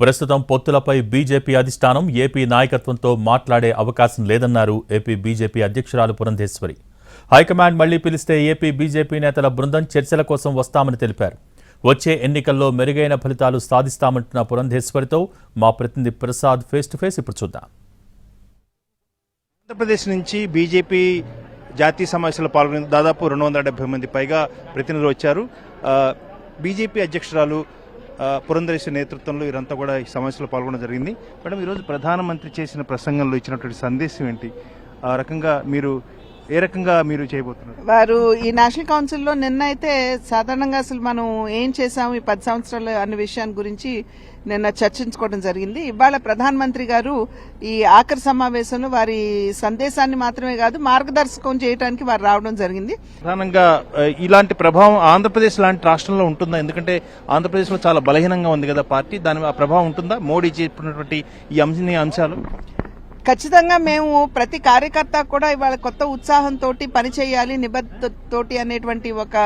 ప్రస్తుతం పొత్తులపై బీజేపీ అధిష్టానం ఏపీ నాయకత్వంతో మాట్లాడే అవకాశం లేదన్నారు ఏపీ బీజేపీ అధ్యక్షురాలు పురంధేశ్వరి. హైకమాండ్ మళ్ళీ పిలిస్తే ఏపీ బీజేపీ నేతల బృందం చర్చల కోసం వస్తామని తెలిపారు. వచ్చే ఎన్నికల్లో మెరుగైన ఫలితాలు సాధిస్తామంటున్న పురంధేశ్వరితో మా ప్రతినిధి ప్రసాద్ ఫేస్ టు ఫేస్ ఇప్పుడు చూద్దాం. ఆంధ్రప్రదేశ్ నుంచి బీజేపీ జాతీయ సమావేశంలో పాల్గొని దాదాపు రెండు వందల డెబ్బై మంది పైగా ప్రతినిధులు వచ్చారు. బీజేపీ అధ్యక్షురాలు పురంధరేశ్వరి నేతృత్వంలో వీరంతా కూడా ఈ సమావేశంలో పాల్గొనడం జరిగింది. మేడం ఈరోజు ప్రధానమంత్రి చేసిన ప్రసంగంలో ఇచ్చినటువంటి సందేశం ఏంటి? ఆ రకంగా మీరు ఏ రకంగా మీరు చేయబోతున్నారు? వారు ఈ నేషనల్ కౌన్సిల్లో నిన్న అయితే సాధారణంగా అసలు మనం ఏం చేశాము ఈ పది సంవత్సరాలు అన్న విషయాన్ని గురించి నిన్న చర్చించుకోవడం జరిగింది. ఇవాళ ప్రధానమంత్రి గారు ఈ ఆఖరి సమావేశంలో వారి సందేశాన్ని మాత్రమే కాదు మార్గదర్శకం చేయడానికి వారు రావడం జరిగింది. ప్రధానంగా ఇలాంటి ప్రభావం ఆంధ్రప్రదేశ్ లాంటి రాష్ట్రంలో ఉంటుందా? ఎందుకంటే ఆంధ్రప్రదేశ్లో చాలా బలహీనంగా ఉంది కదా పార్టీ. దాని ప్రభావం ఉంటుందా? మోడీ చెప్పినటువంటి ఈ అంశ అంశాలు? ఖచ్చితంగా మేము ప్రతి కార్యకర్త కూడా ఇవాళ కొత్త ఉత్సాహంతో పనిచేయాలి నిబద్ధతోటి అనేటువంటి ఒక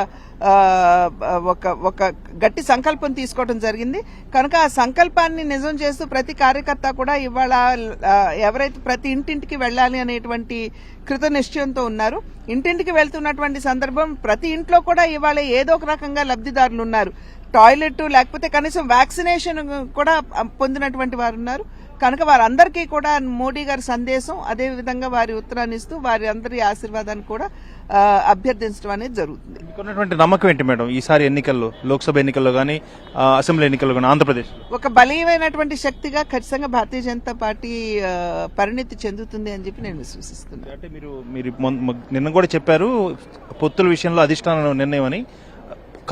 ఒక ఒక గట్టి సంకల్పం తీసుకోవడం జరిగింది. కనుక ఆ సంకల్పాన్ని నిజం చేస్తూ ప్రతి కార్యకర్త కూడా ఇవాళ ఎవరైతే ప్రతి ఇంటింటికి వెళ్ళాలి అనేటువంటి కృత నిశ్చయంతో ఉన్నారు. ఇంటింటికి వెళ్తున్నటువంటి సందర్భం ప్రతి ఇంట్లో కూడా ఇవాళ ఏదో ఒక రకంగా లబ్ధిదారులు ఉన్నారు. టాయిలెట్ లేకపోతే కనీసం వ్యాక్సినేషన్ కూడా పొందినటువంటి వారు ఉన్నారు. కనుక వారందరికీ కూడా మోడీ గారి సందేశం అదే విధంగా వారి ఉత్తరాన్ని ఇస్తూ వారి అందరి ఆశీర్వాదాన్ని కూడా అభ్యర్థించడం అనేది జరుగుతుంది. నమ్మకం ఏంటి మేడం? ఈసారి ఎన్నికల్లో లోక్సభ ఎన్నికల్లో కానీ అసెంబ్లీ ఎన్నికల్లో కానీ ఆంధ్రప్రదేశ్ ఒక బలీయమైనటువంటి శక్తిగా ఖచ్చితంగా భారతీయ జనతా పార్టీ పరిణితి చెందుతుంది అని చెప్పి నేను విశ్వసిస్తున్నాను. అంటే మీరు మీరు నిన్న కూడా చెప్పారు పొత్తుల విషయంలో అధిష్టానం నిర్ణయం అని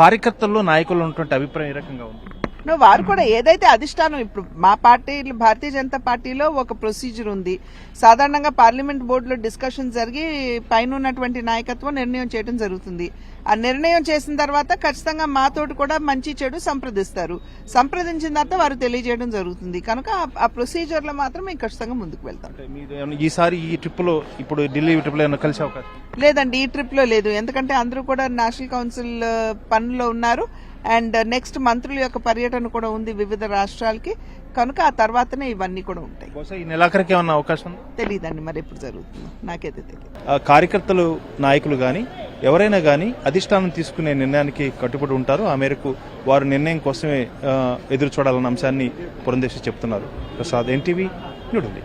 కార్యకర్తల్లో నాయకుల్లో ఉన్నటువంటి అభిప్రాయం ఏ రకంగా ఉంది? నో, వారు కూడా ఏదైతే అధిష్టానం ఇప్పుడు మా పార్టీ భారతీయ జనతా పార్టీలో ఒక ప్రొసీజర్ ఉంది. సాధారణంగా పార్లమెంట్ బోర్డులో డిస్కషన్ జరిగి పైన ఉన్నటువంటి నాయకత్వం నిర్ణయం చేయడం జరుగుతుంది. ఆ నిర్ణయం చేసిన తర్వాత ఖచ్చితంగా మాతోటి కూడా మంచి చెడు సంప్రదిస్తారు. సంప్రదించిన తర్వాత వారు తెలియజేయడం జరుగుతుంది. కనుక ఆ- ఆ ప్రొసీజర్లో మాత్రం మేము ఖచ్చితంగా ముందుకు వెళ్తాం. ఈసారి ఈ ట్రిప్లో ఇప్పుడు ఢిల్లీ ట్రిప్లో ఏమైనా కలిసే అవకాశం? లేదండి ఈ ట్రిప్లో లేదు. ఎందుకంటే అందరూ కూడా నేషనల్ కౌన్సిల్ పనుల్లో ఉన్నారు. అండ్ నెక్స్ట్ మంత్రుల యొక్క పర్యటన కూడా ఉంది వివిధ రాష్ట్రాలకి. కనుక ఆ తర్వాతనే ఇవన్నీ కూడా ఉంటాయి. ఈ నెలాఖరికి ఏమన్నా అవకాశం? తెలియదండి మరి ఎప్పుడు జరుగుతుందో. నాకైతే తెలియదు ఆ కార్యకర్తలు నాయకులు కానీ ఎవరైనా కానీ అధిష్టానం తీసుకునే నిర్ణయానికి కట్టుబడి ఉంటారు. ఆ మేరకు వారు నిర్ణయం కోసమే ఎదురు చూడాలన్న అంశాన్ని పురంధేశ్వరి చెప్తున్నారు. ప్రసాద్ ఎన్టీవీ న్యూఢిల్లీ.